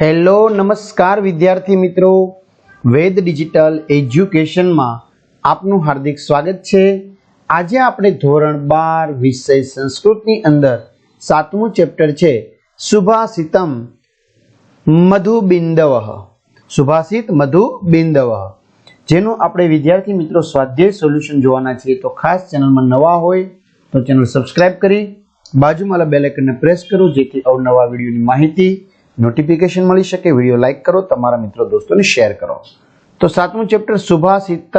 Hello, નમસ્કાર વિદ્યાર્થી મિત્રો. વેદ ડિજિટલ એજ્યુકેશનમાં આપનું હાર્દિક સ્વાગત છે. આજે આપણે ધોરણ બાર વિષય સંસ્કૃતની અંદર સાતમું ચેપ્ટર છે, સુભાષિતમ મધુબિંદવ. સુભાષિત મધુબિંદવ. જેનું આપણે વિદ્યાર્થી મિત્રો સ્વાધ્યાય સોલ્યુશન જોવાના છીએ. તો ખાસ ચેનલમાં નવા હોય તો ચેનલ સબસ્ક્રાઇબ કરી, બાજુમાં બેલેકનને પ્રેસ કરો, જેથી અવનવા વિડીયોની માહિતી નોટિફિકેશન મળી શકે વીડિયો લાઇક કરો, તમારા મિત્રો દોસ્તોને શેર કરો. તો સાતમું ચેપ્ટર સુભાષિત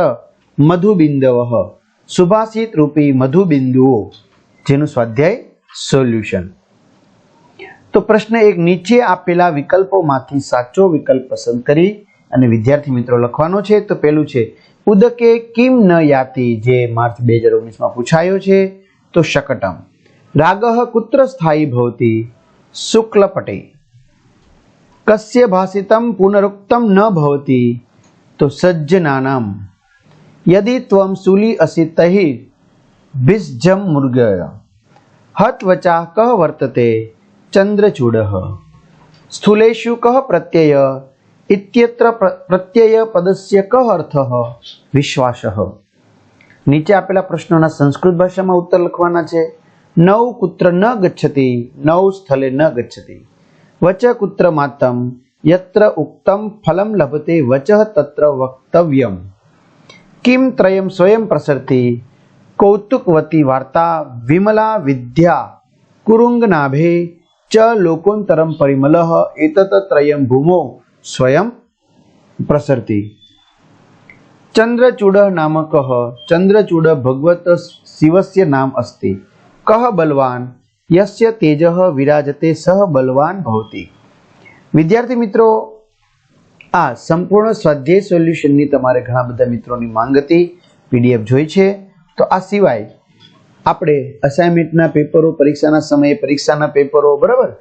મધુબિંદવ. સુભાષિત રૂપી મધુબિંદુઓ, જેનું સ્વાધ્યાય સોલ્યુશન તો પ્રશ્ન એક, નીચે આપેલા વિકલ્પોમાંથી સાચો વિકલ્પ પસંદ કરી અને વિદ્યાર્થી મિત્રો લખવાનો છે. તો પેલું છે, ઉદકે કિમ ન યાતિ, જે માર્ચ બે હજાર ઓગણીસમાં પૂછાયો છે. તો શકટમ. રાગહ કુત્ર સ્થાયી ભવતી, શુક્લપટે. કસ્ય ભાષિતમ પુનરુક્તમ ન ભવતી તો સજ્જનાનામ યદિ ત્વમ શૂલી અસि તહિ ભિષજમ મૃગય હત્વચા કહ વર્તતે ચંદ્રચૂડ સ્થૂલેષુ કહ પ્રત્યય ઇત્યત્ર પ્ર- પ્રત્યય પદસ્ય કહ અર્થ વિશ્વાસ નીચે આપેલા પ્રશ્નોના સંસ્કૃત ભાષામાં ઉત્તર લખવાના છે નવ કુત્ર ન ગચ્છતી નવ સ્થળે ન ગચ્છતિ વચ કુત્ર માતમ યત્ર ઉક્તમ ફલમ લભતે વચ તત્ર વક્તવ્યમ કિમ ત્રયમ સ્વયં પ્રસરતિ કૌતુકવતી વાર્તા વિમલા વિદ્યા કુરુંગનાભે ચ લોકોંતરમ પરિમલ એતત ત્રયમ ભૂમો સ્વયં પ્રસરતિ ચંદ્રચૂડ નામક ચંદ્રચૂડ ભગવત શિવસ્ય નામ અસ્તિ કહ બલવાન યસ્ય તેજ વિરાજતે સહ બલવાન ભવતી. વિદ્યાર્થી મિત્રો, આ સંપૂર્ણ સ્વાધ્યાય સોલ્યુશનની તમારે ઘણા બધા મિત્રોની માંગ હતી, પીડીએફ જોઈ છે. તો આ સિવાય આપણે અસાઇનમેન્ટના પેપરો, પરીક્ષાના સમયે પરીક્ષાના પેપરો, બરાબર?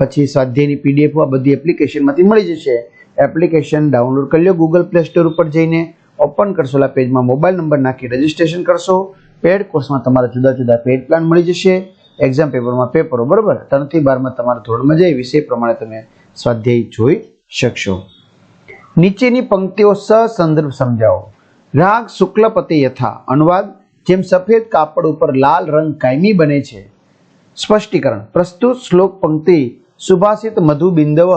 પછી સ્વાધ્યાયની પીડીએફ, આ બધી એપ્લિકેશનમાંથી મળી જશે. એપ્લિકેશન ડાઉનલોડ કરી લો ગૂગલ પ્લે સ્ટોર ઉપર જઈને. ઓપન કરશો પેજમાં મોબાઈલ નંબર નાખી રજીસ્ટ્રેશન કરશો. પેડ કોર્સમાં તમારા જુદા જુદા પેડ પ્લાન મળી જશે. એક્ઝામ પેપરમાં પેપરો બરાબર? ત્રણથી બારમાં તમારા ધોરણમાં જઈ વિષય પ્રમાણે તમે સ્વાધ્યાય જોઈ શકશો. નીચેની પંક્તિઓ સસંદર્ભ સમજાવો. રાગ શુક્લપતિ યથા. અનુવાદ, જેમ સફેદ કાપડ ઉપર લાલ રંગ કાયમી બને છે. સ્પષ્ટીકરણ, પ્રસ્તુત શ્લોક પંક્તિ સુભાષિત મધુબિંદવ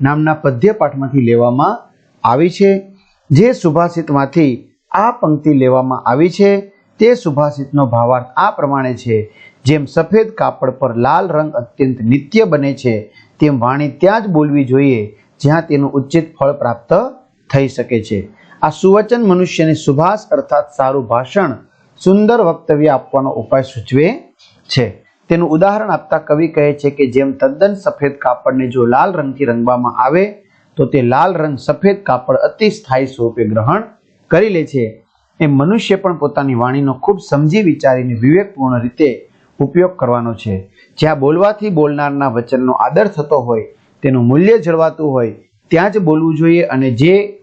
નામના પદ્ય પાઠમાંથી લેવામાં આવી છે. જે સુભાષિતમાંથી આ પંક્તિ લેવામાં આવી છે, તે સુભાષિતનો ભાવાર્થ આ પ્રમાણે છે. જેમ સફેદ કાપડ પર લાલ રંગ અત્યંત નિત્ય બને છે, તેમ વાણી ત્યાં જ બોલવી જોઈએ, જ્યાં તેનું ઉચિત ફળ પ્રાપ્ત થઈ શકે છે. આ સુવચન મનુષ્યને સુભાષ અર્થાત સારું ભાષણ, સુંદર વક્તવ્ય આપવાનો ઉપાય સૂચવે છે. તેનું ઉદાહરણ આપતા કવિ કહે છે કે જેમ તદ્દન સફેદ કાપડને જો લાલ રંગથી રંગવામાં આવે, તો તે લાલ રંગ સફેદ કાપડ અતિ સ્થાયી સ્વરૂપે ગ્રહણ કરી લે છે. એમ મનુષ્ય પણ પોતાની વાણીનો ખૂબ સમજી વિચારીને વિવેકપૂર્ણ રીતે ઉપયોગ કરવાનો છે. જ્યાં બોલવાથી બોલનારના વચનનો આદર થતો હોય, તેનું મૂલ્ય જળવાતું હોય, ત્યાં જ બોલવું જોઈએ અને જે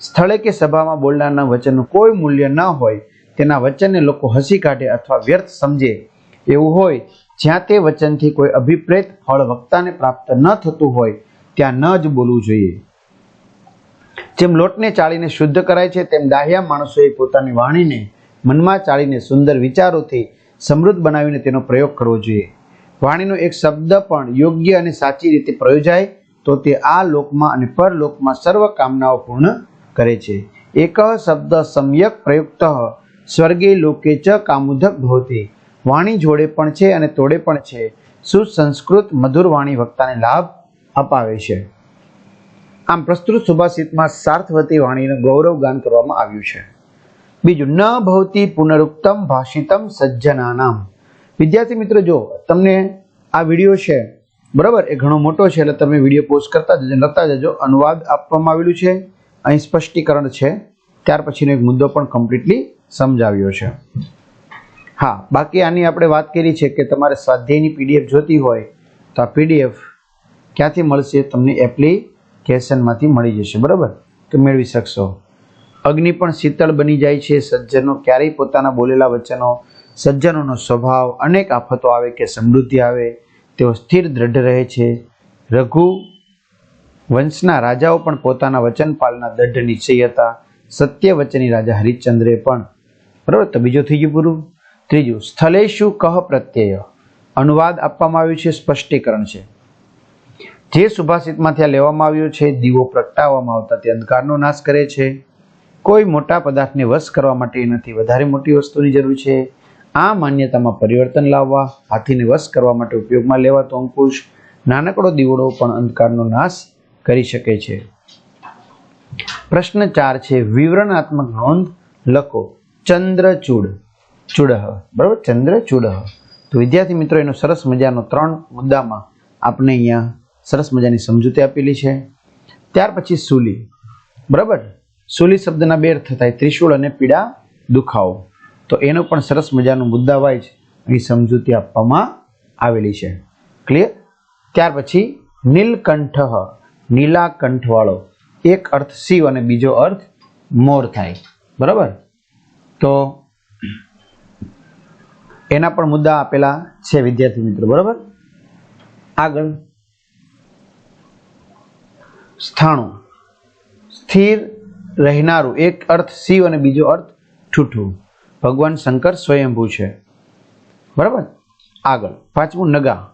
સ્થળે કે સભામાં બોલનારના વચનનું કોઈ મૂલ્ય ન હોય, તેના વચનને લોકો હસી કાઢે અથવા વ્યર્થ સમજે એવું હોય. જ્યાં તે વચનથી કોઈ અભિપ્રેત ફળ વક્તાને પ્રાપ્ત ન થતું હોય, ત્યાં ન જ બોલવું જોઈએ. જેમ લોટને ચાળીને શુદ્ધ કરાય છે, તેમ ડાહ્યા માણસોએ પોતાની વાણીને મનમાં ચાળીને સુંદર વિચારોથી સમૃદ્ધ બનાવીને તેનો પ્રયોગ કરવો જોઈએ. વાણીનો એક શબ્દ પણ યોગ્ય અને સાચી રીતે પ્રયોજાય તો તે આ લોકમાં અને પરલોકમાં સર્વ કામનાઓ પૂર્ણ કરે છે. એક શબ્દ સમ્યક પ્રયુક્ત સ્વર્ગે લોકે ચ કામુધક ભવતી. વાણી જોડે પણ છે અને તોડે પણ છે. સુસંસ્કૃત મધુર વાણી વક્તાને લાભ અપાવે છે. આમ પ્રસ્તુત સુભાષિતમાં સાર્થવતી વાણીનું ગૌરવ ગાન કરવામાં આવ્યું છે. બીજું, ન ભવતી પુનરુક્તમ ભાષિતમ સજ્જનાનામ. વિદ્યાર્થી મિત્રો, જો તમને આ વીડિયો છે, બરાબર, એ ઘણો મોટો છે, એટલે તમે વીડિયો પોસ્ટ કરતા જજો, લખતા જજો, અનુવાદ આપવામાં આવેલું છે, અહીં સ્પષ્ટીકરણ છે, ત્યાર પછીનો એક મુદ્દો પણ કમ્પ્લીટલી સમજાવ્યો છે. હા, બાકી આની આપણે વાત કરી છે કે તમારે સ્વાધ્યાયની પીડીએફ જોતી હોય, તો આ પીડીએફ ક્યાંથી મળશે, તમને એપ્લિકેશનમાંથી મળી જશે, બરાબર? તો મેળવી શકશો. અગ્નિ પણ શીતળ બની જાય છે. સજ્જનો ક્યારેય પોતાના બોલેલા વચનો, સજ્જનોનો સ્વભાવ અનેક આફતો આવે કે સમૃદ્ધિ આવે, તેઓ સ્થિર દ્રઢ રહે છે. રઘુ વંશના રાજાઓ પણ પોતાના વચનપાલના દઢ નિશ્ચય હતા. સત્ય વચની રાજા હરિશ્ચંદ્રે પણ. બરાબર, તો બીજો થઈ ગયું પૂરું. ત્રીજું, સ્થલેશુ કહ પ્રત્યય. અનુવાદ આપવામાં આવ્યું છે, સ્પષ્ટીકરણ છે. જે સુભાષિતમાંથી આ લેવામાં આવ્યું છે, દીવો પ્રગટાવવામાં આવતા તે અંધકારનો નાશ કરે છે. કોઈ મોટા પદાર્થને વશ કરવા માટે નથી વધારે મોટી વસ્તુની જરૂર છે. આ માન્યતામાં પરિવર્તન લાવવા, હાથીને વશ કરવા માટે ઉપયોગમાં લેવાતો અંકુશ, નાનકડો દીવડો પણ અંધકારનો નાશ કરી શકે છે. પ્રશ્ન ચાર છે, વિવરણાત્મક નોંધ લખો. ચંદ્રચૂડ. ચૂડહ. બરાબર? ચંદ્રચૂડહ. તો વિદ્યાર્થી મિત્રો, એનો સરસ મજાનો ત્રણ મુદ્દામાં આપણે અહીંયા સરસ મજાની સમજૂતી આપેલી છે. ત્યાર પછી સૂલી. બરાબર? સૂલી શબ્દના બે અર્થ થાય, ત્રિશૂળ અને પીડા દુખાવો. તો એનો પણ સરસ મજાનો મુદ્દા વાઇઝ અહીં સમજૂતી આપવામાં આવેલી છે. ક્લિયર ત્યાર પછી, નીલકંઠ નીલા કંઠવાળો એક અર્થ શિવ અને બીજો અર્થ મોર થાય. બરાબર? તો એના પણ મુદ્દા આપેલા છે વિદ્યાર્થી મિત્રો, બરાબર? આગળ. સ્થાણું. સ્થિર રહેનારું. એક અર્થ શિવ અને બીજો અર્થ ઠૂઠું. ભગવાન શંકર સ્વયંભૂ છે. બરાબર? આગળ. પાંચમું નગા.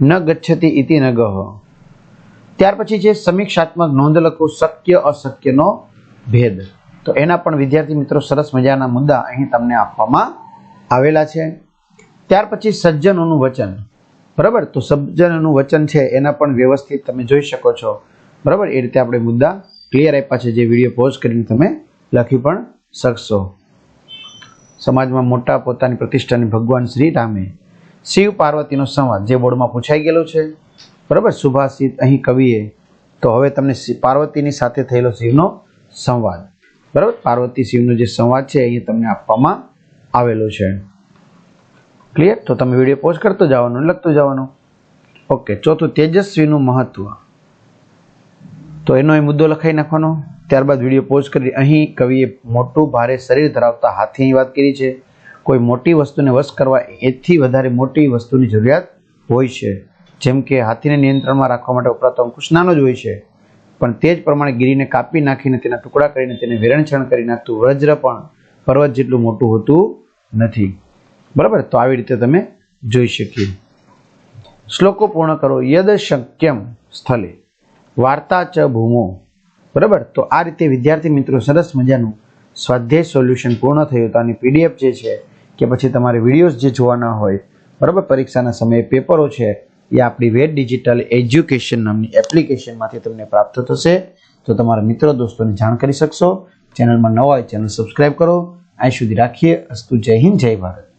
ન ગચ્છતી ઇતિ નગહ ત્યાર પછી છે સમીક્ષાત્મક નોંધ લખો શક્ય અશક્યનો ભેદ. તો એના પણ વિદ્યાર્થી મિત્રો સરસ મજાના મુદ્દા અહીં તમને આપવામાં આવેલા છે. ત્યાર પછી સજ્જનોનું વચન. બરાબર? તો સજ્જનોનું વચન છે, એના પણ વ્યવસ્થિત તમે જોઈ શકો છો. બરાબર? એ રીતે આપણે મુદ્દા ક્લિયર આપ્યા છે જે વીડિયો પોઝ કરીને તમે લખી પણ શકશો. સમાજમાં મોટા પોતાની પ્રતિષ્ઠાની ભગવાન શ્રી રામે શિવ પાર્વતીનો સંવાદ જે બોર્ડમાં પૂછાઈ ગયેલો છે, બરાબર? સુભાષિત અહીં કવિએ તો હવે તમને પાર્વતીની સાથે થયેલો શિવનો સંવાદ, બરાબર? પાર્વતી શિવનો જે સંવાદ છે અહીં તમને આપવામાં આવેલો છે. ક્લિયર તો તમે વીડિયો પોઝ કરતો જવાનું લખતો જવાનું. ઓકે ચોથું તેજસ્વીનું મહત્વ. તો એનો એ મુદ્દો લખાઈ નાખવાનો. ત્યારબાદ વીડિયો પોઝ કરી અહીં કવિએ મોટું ભારે શરીર ધરાવતા હાથીની વાત કરી છે. કોઈ મોટી વસ્તુને વશ કરવા એથી વધારે મોટી વસ્તુની જરૂરિયાત હોય છે. જેમ કે હાથીને નિયંત્રણમાં રાખવા માટે વપરાતો અંકુશ નાનો જ હોય છે. પણ તે જ પ્રમાણે ગીરીને કાપી નાખીને તેના ટુકડા કરીને તેને વિરણછણ કરી નાખતું વજ્ર પણ પર્વત જેટલું મોટું હોતું નથી. બરાબર? તો આવી રીતે તમે જોઈ શકીએ. શ્લોકો પૂર્ણ કરો. યદ શક્યમ સ્થલે. વાર્તા ચ ભૂમો. બરાબર? તો આ રીતે વિદ્યાર્થી મિત્રો સરસ મજાનું સ્વાધ્યાય સોલ્યુશન પૂર્ણ થયું તો આની પીડીએફ જે છે કે પછી તમારે વિડીયોઝ જે જોવાના હોય, બરાબર? પરીક્ષાના સમયે પેપરો છે, એ આપણી વેટ ડિજિટલ એજ્યુકેશન નામની એપ્લિકેશનમાંથી તમને પ્રાપ્ત થશે. તો તમારા મિત્રો દોસ્તોને જાણ કરી શકશો. ચેનલમાં નવા હોય ચેનલ સબસ્ક્રાઈબ કરો. અહીં સુધી રાખીએ. અસ્તુ જય હિન્દ, જય ભારત.